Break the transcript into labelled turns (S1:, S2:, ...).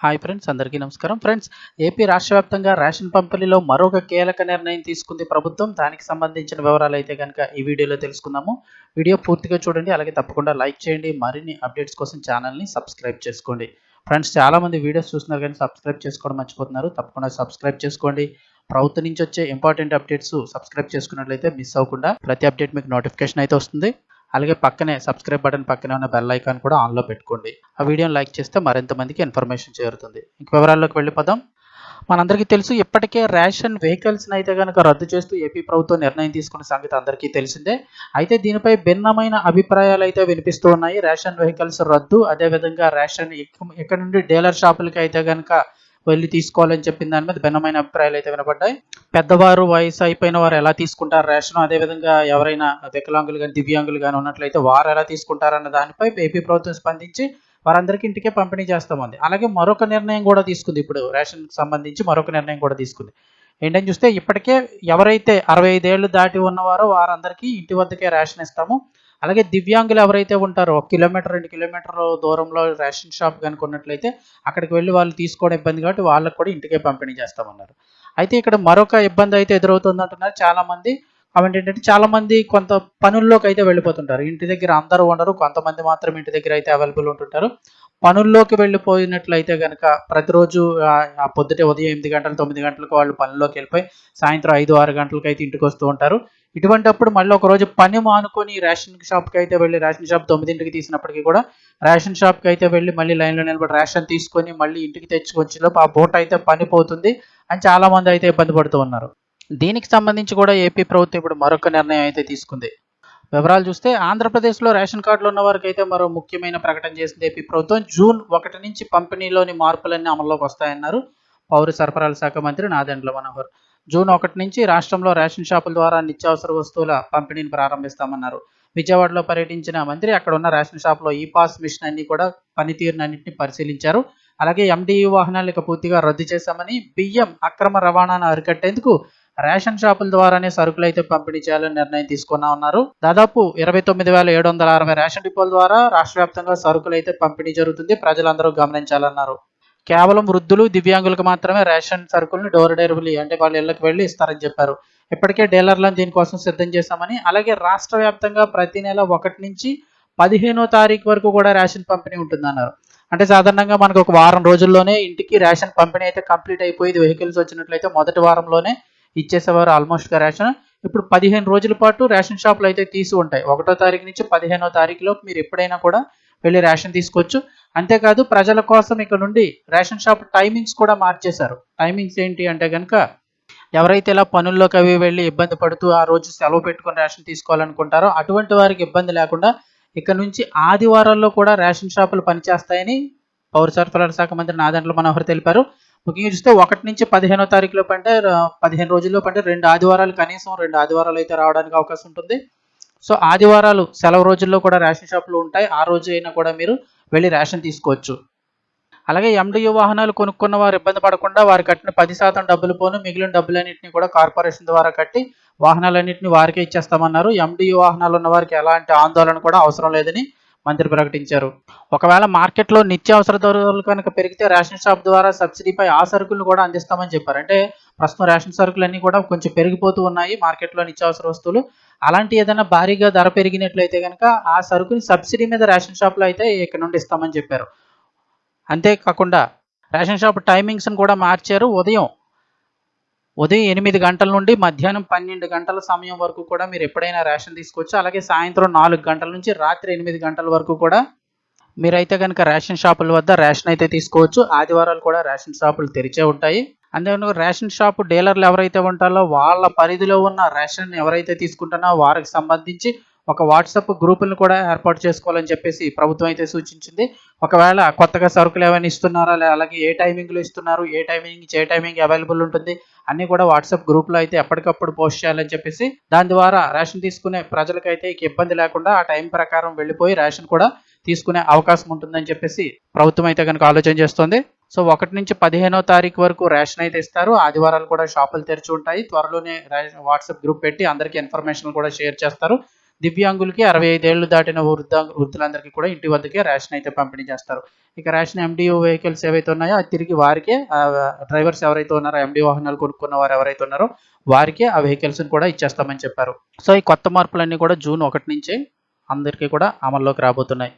S1: Hi friends అందరికీ నమస్కారం. Friends AP రాష్ట్ర వ్యాప్తంగా రేషన్ పంపిణీలో మరొక కీలక నిర్ణయం తీసుకుంది ప్రభుత్వం. దానికి సంబంధించిన వివరాలు అయితే కనుక ఈ వీడియోలో తెలుసుకుందాము. వీడియో పూర్తిగా చూడండి అలాగే తప్పకుండా లైక్ చేయండి. మరిన్ని అప్డేట్స్ కోసం ఛానల్ని సబ్స్క్రైబ్ చేసుకోండి. ఫ్రెండ్స్ చాలామంది వీడియోస్ చూస్తున్నారు కానీ సబ్స్క్రైబ్ చేసుకోవడం మర్చిపోతున్నారు. తప్పకుండా సబ్స్క్రైబ్ చేసుకోండి. ప్రభుత్వం నుంచి వచ్చే ఇంపార్టెంట్ అప్డేట్స్ సబ్స్క్రైబ్ చేసుకున్నట్లయితే మిస్ అవ్వకుండా ప్రతి అప్డేట్ మీకు నోటిఫికేషన్ అయితే వస్తుంది. అలాగే పక్కనే సబ్స్క్రైబ్ బటన్ పక్కనే ఉన్న బెల్ ఐకాన్ కూడా ఆన్లో పెట్టుకోండి. ఆ వీడియోని లైక్ చేస్తే మరింత మందికి ఇన్ఫర్మేషన్ చేరుతుంది. ఇంక వివరాల్లోకి వెళ్ళిపోదాం. మనందరికీ తెలుసు ఇప్పటికే రేషన్ వెహికల్స్ని అయితే కనుక రద్దు చేస్తూ ఏపీ ప్రభుత్వం నిర్ణయం తీసుకున్న సంగతి అందరికీ తెలిసిందే. అయితే దీనిపై భిన్నమైన అభిప్రాయాలు అయితే వినిపిస్తూ ఉన్నాయి. రేషన్ వెహికల్స్ రద్దు అదేవిధంగా రేషన్ ఇక్కడ నుండి డీలర్ షాపులకి అయితే కనుక వెళ్ళి తీసుకోవాలని చెప్పిన దాని మీద భిన్నమైన అభిప్రాయాలు అయితే వినపడ్డాయి. పెద్దవారు వయసు అయిపోయిన వారు ఎలా తీసుకుంటారు రేషన్? అదేవిధంగా ఎవరైనా వికలాంగులు కానీ దివ్యాంగులు కానీ ఉన్నట్లయితే వారు ఎలా తీసుకుంటారన్న దానిపై ఏపీ ప్రభుత్వం స్పందించి వారందరికీ ఇంటికే పంపిణీ చేస్తామంది అలాగే మరొక నిర్ణయం కూడా తీసుకుంది. ఇప్పుడు రేషన్కి సంబంధించి మరొక నిర్ణయం కూడా తీసుకుంది. ఏంటని చూస్తే ఇప్పటికే ఎవరైతే అరవై ఐదేళ్ళు దాటి ఉన్నవారో వారందరికీ ఇంటి వద్దకే రేషన్ ఇస్తాము. అలాగే దివ్యాంగులు ఎవరైతే ఉంటారో ఒక కిలోమీటర్ రెండు కిలోమీటర్ దూరంలో రేషన్ షాప్ కనుక ఉన్నట్లయితే అక్కడికి వెళ్ళి వాళ్ళు తీసుకోవడం ఇబ్బంది కాబట్టి వాళ్ళకి కూడా ఇంటికే పంపిణీ చేస్తామన్నారు. అయితే ఇక్కడ మరొక ఇబ్బంది అయితే ఎదురవుతుంది అంటున్నారు చాలా మంది కాబట్టి ఏంటంటే చాలా మంది కొంత పనుల్లోకి అయితే వెళ్ళిపోతుంటారు. ఇంటి దగ్గర అందరూ ఉండరు. కొంతమంది మాత్రం ఇంటి దగ్గర అయితే అవైలబుల్ ఉంటుంటారు. పనుల్లోకి వెళ్ళిపోయినట్లయితే కనుక ప్రతిరోజు ఆ, పొద్దుటే ఉదయం ఎనిమిది గంటలు తొమ్మిది గంటలకు వాళ్ళు పనుల్లోకి వెళ్ళిపోయి సాయంత్రం ఐదు ఆరు గంటలకు అయితే ఇంటికి వస్తూ ఉంటారు. ఇటువంటప్పుడు మళ్ళీ ఒక రోజు పని మానుకొని రేషన్ షాప్కి అయితే వెళ్ళి రేషన్ షాప్ తొమ్మిదింటికి తీసినప్పటికీ కూడా రేషన్ షాప్కి అయితే వెళ్ళి మళ్ళీ లైన్లో నిలబడి రేషన్ తీసుకొని మళ్ళీ ఇంటికి తెచ్చుకొచ్చేలోపు ఆ బోట్ అయితే పని పోతుంది అని చాలామంది అయితే ఇబ్బంది పడుతూ ఉన్నారు. దీనికి సంబంధించి కూడా ఏపీ ప్రభుత్వం ఇప్పుడు మరొక నిర్ణయం అయితే తీసుకుంది. వివరాలు చూస్తే ఆంధ్రప్రదేశ్లో రేషన్ కార్డులు ఉన్న వారికి అయితే మరో ముఖ్యమైన ప్రకటన చేసింది ఏపీ ప్రభుత్వం. జూన్ ఒకటి నుంచి పంపిణీలోని మార్పులన్నీ అమల్లోకి వస్తాయన్నారు పౌర సరఫరాల శాఖ మంత్రి నాదెండ్ల మనోహర్. జూన్ ఒకటి నుంచి రాష్ట్రంలో రేషన్ షాపుల ద్వారా నిత్యావసర వస్తువుల పంపిణీని ప్రారంభిస్తామన్నారు. విజయవాడలో పర్యటించిన మంత్రి అక్కడ ఉన్న రేషన్ షాప్లో ఈ పాస్ మిషన్ అన్ని కూడా పనితీరునన్నింటినీ పరిశీలించారు. అలాగే ఎండియు వాహనాలు ఇక పూర్తిగా రద్దు చేశామని బియ్యం అక్రమ రవాణాను అరికట్టేందుకు రేషన్ షాపుల ద్వారానే సరుకులు అయితే పంపిణీ చేయాలని నిర్ణయం తీసుకున్నా ఉన్నారు. దాదాపు ఇరవై తొమ్మిది వేల ఏడు వందల అరవై రేషన్ డిపోల ద్వారా రాష్ట్ర వ్యాప్తంగా సరుకులు అయితే పంపిణీ జరుగుతుంది. ప్రజలందరూ గమనించాలన్నారు. కేవలం వృద్ధులు దివ్యాంగులకు మాత్రమే రేషన్ సరుకులను డోర్ డెలివరీ అంటే వాళ్ళ ఇళ్ళకి వెళ్ళి ఇస్తారని చెప్పారు. ఇప్పటికే డీలర్లను దీనికోసం సిద్ధం చేశామని అలాగే రాష్ట్ర వ్యాప్తంగా ప్రతి నెల ఒకటి నుంచి పదిహేనో తారీఖు వరకు కూడా రేషన్ పంపిణీ ఉంటుందన్నారు. అంటే సాధారణంగా మనకు ఒక వారం రోజుల్లోనే ఇంటికి రేషన్ పంపిణీ అయితే కంప్లీట్ అయిపోయింది వెహికల్స్ వచ్చినట్లయితే మొదటి వారంలోనే ఇచ్చేసేవారు ఆల్మోస్ట్గా రేషన్. ఇప్పుడు పదిహేను రోజుల పాటు రేషన్ షాపులు అయితే తీసి ఉంటాయి. ఒకటో తారీఖు నుంచి పదిహేనో తారీఖులోపు మీరు ఎప్పుడైనా కూడా వెళ్ళి రేషన్ తీసుకోవచ్చు. అంతేకాదు ప్రజల కోసం ఇక్కడ నుండి రేషన్ షాప్ టైమింగ్స్ కూడా మార్చేశారు. టైమింగ్స్ ఏంటి అంటే కనుక ఎవరైతే ఇలా పనుల్లోకి అవి వెళ్ళి ఇబ్బంది పడుతూ ఆ రోజు సెలవు పెట్టుకొని రేషన్ తీసుకోవాలనుకుంటారో అటువంటి వారికి ఇబ్బంది లేకుండా ఇక్కడ నుంచి ఆదివారాల్లో కూడా రేషన్ షాపులు పనిచేస్తాయని పౌర సరఫరాల శాఖ మంత్రి నాదండ్ల మనోహర్ తెలిపారు. ముఖ్యంగా చూస్తే ఒకటి నుంచి పదిహేనో తారీఖులో అంటే పదిహేను రోజుల్లో అంటే రెండు ఆదివారాలు కనీసం రెండు ఆదివారాలు అయితే రావడానికి అవకాశం ఉంటుంది. సో ఆదివారాలు సెలవు రోజుల్లో కూడా రేషన్ షాపులు ఉంటాయి. ఆ రోజు అయినా కూడా మీరు వెళ్ళి రేషన్ తీసుకోవచ్చు. అలాగే ఎండియూ వాహనాలు కొనుక్కున్న వారు ఇబ్బంది పడకుండా వారు కట్టిన పది శాతం డబ్బులు పోను మిగిలిన డబ్బులన్నింటినీ కూడా కార్పొరేషన్ ద్వారా కట్టి వాహనాలన్నింటినీ వారికే ఇచ్చేస్తామన్నారు. ఎండియూ వాహనాలు ఉన్న వారికి ఎలాంటి ఆందోళన కూడా అవసరం లేదని మంత్రి ప్రకటించారు. ఒకవేళ మార్కెట్లో నిత్యావసర ధరలు కనుక పెరిగితే రేషన్ షాప్ ద్వారా సబ్సిడీపై ఆ సరుకులను కూడా అందిస్తామని చెప్పారు. అంటే ప్రస్తుతం రేషన్ సరుకులన్నీ కూడా కొంచెం పెరిగిపోతూ ఉన్నాయి మార్కెట్లో నిత్యావసర వస్తువులు. అలాంటి ఏదైనా భారీగా ధర పెరిగినట్లయితే కనుక ఆ సరుకుని సబ్సిడీ మీద రేషన్ షాప్లో అయితే ఇక్కడ నుండి ఇస్తామని చెప్పారు. అంతేకాకుండా రేషన్ షాప్ టైమింగ్స్ని కూడా మార్చారు. ఉదయం ఉదయం ఎనిమిది గంటల నుండి మధ్యాహ్నం పన్నెండు గంటల సమయం వరకు కూడా మీరు ఎప్పుడైనా రేషన్ తీసుకోవచ్చు. అలాగే సాయంత్రం నాలుగు గంటల నుంచి రాత్రి ఎనిమిది గంటల వరకు కూడా మీరైతే కనుక రేషన్ షాపుల వద్ద రేషన్ అయితే తీసుకోవచ్చు. ఆదివారాలు కూడా రేషన్ షాపులు తెరిచే ఉంటాయి. అంతేకాకుండా రేషన్ షాపు డీలర్లు ఎవరైతే ఉంటారో వాళ్ళ పరిధిలో ఉన్న రేషన్ ఎవరైతే తీసుకుంటున్నా వారికి సంబంధించి ఒక వాట్సాప్ గ్రూపులను కూడా ఏర్పాటు చేసుకోవాలని చెప్పేసి ప్రభుత్వం అయితే సూచించింది. ఒకవేళ కొత్తగా సరుకులు ఏమైనా ఇస్తున్నారా? అలాగే ఏ టైమింగ్లో ఇస్తున్నారు? ఏ టైమింగ్ ఏ టైమింగ్ అవైలబుల్ ఉంటుంది? అన్నీ కూడా వాట్సాప్ గ్రూప్లో అయితే ఎప్పటికప్పుడు పోస్ట్ చేయాలని చెప్పేసి దాని ద్వారా రేషన్ తీసుకునే ప్రజలకైతే ఇబ్బంది లేకుండా ఆ టైం ప్రకారం వెళ్ళిపోయి రేషన్ కూడా తీసుకునే అవకాశం ఉంటుందని చెప్పేసి ప్రభుత్వం అయితే కనుక ఆలోచన చేస్తుంది. సో ఒకటి నుంచి పదిహేనో తారీఖు వరకు రేషన్ అయితే ఇస్తారు. ఆదివారాలు కూడా షాపులు తెరిచి ఉంటాయి. త్వరలోనే వాట్సాప్ గ్రూప్ పెట్టి అందరికీ ఇన్ఫర్మేషన్ కూడా షేర్ చేస్తారు. దివ్యాంగులకి అరవై ఐదేళ్ళు దాటిన వృద్ధ వృద్ధులందరికీ కూడా ఇంటి వద్దకే రేషన్ అయితే పంపిణీ చేస్తారు. ఇక రేషన్ ఎండిఓ వెహికల్స్ ఏవైతే ఉన్నాయో అది తిరిగి వారికే డ్రైవర్స్ ఎవరైతే ఉన్నారో ఎండి వాహనాలు కొనుక్కున్న వారు ఎవరైతే ఉన్నారో వారికే ఆ వెహికల్స్ కూడా ఇచ్చేస్తామని చెప్పారు. సో ఈ కొత్త మార్పులన్నీ కూడా జూన్ ఒకటి నుంచి అందరికీ కూడా అమల్లోకి రాబోతున్నాయి.